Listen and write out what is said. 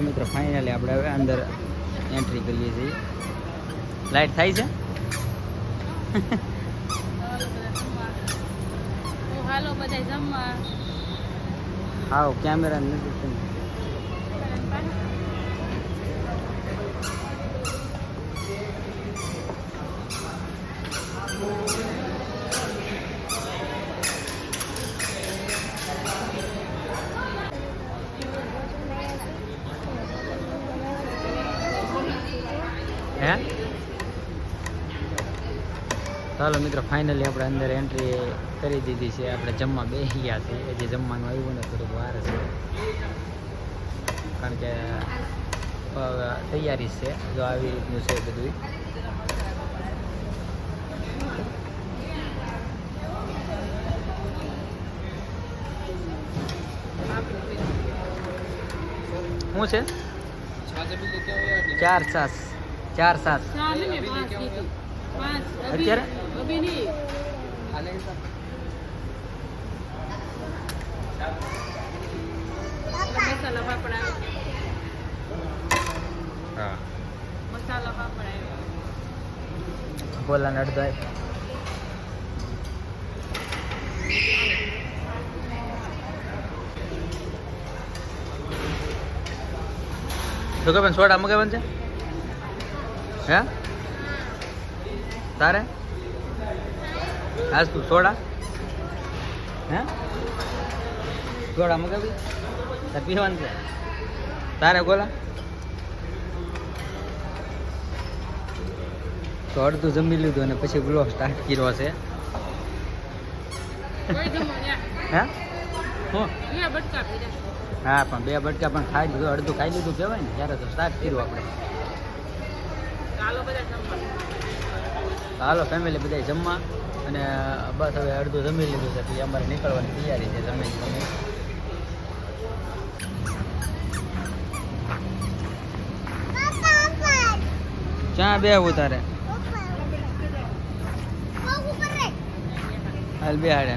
મિત્રો ફાઇનલી આપણે હવે અંદર એન્ટ્રી કરીએ છીએ. લાઈટ થાય છે? હાલો બધા જમવા. કેમેરા નથી હે? ચાલો મિત્રો ફાઇનલી આપણે અંદર એન્ટ્રી કરી દીધી છે. આપણે જમવા બેસી ગયા છીએ હજી જમવાનું આવ્યું ને થોડુંક વાર છે કારણ કે તૈયારી છે. જો આવી રીતનું છે બધું શું છે? ચાર સાસ. ચાર સાત. અત્યારે? મસાલા પાપડ હા. મસાલા પાપડ આવે બોલા અડધો આપ્યો. શું કે બેન સોડા મગાવવાનું છે? હે? તારે? આજ તું સોડા? હે? સોડા મગાવી? તારે પીવાનું છે? તારે ગોલા? તો અડધું જમી લીધું અને પછી ગ્લો સ્ટાર્ટ કર્યો છે. હે? હું. પણ બે બટકા પણ ખાઈ લીધું અડધું ખાઈ લીધું કહેવાય ને ત્યારે તો સ્ટાર્ટ કર્યું આપણે. હાલો ફેમિલી બધા જમવા અને બસ હવે અડધું જમી લીધું છે પછી અમારે નીકળવાની તૈયારી છે જમી જમી ક્યાં બે તારે હાલ બે હાડે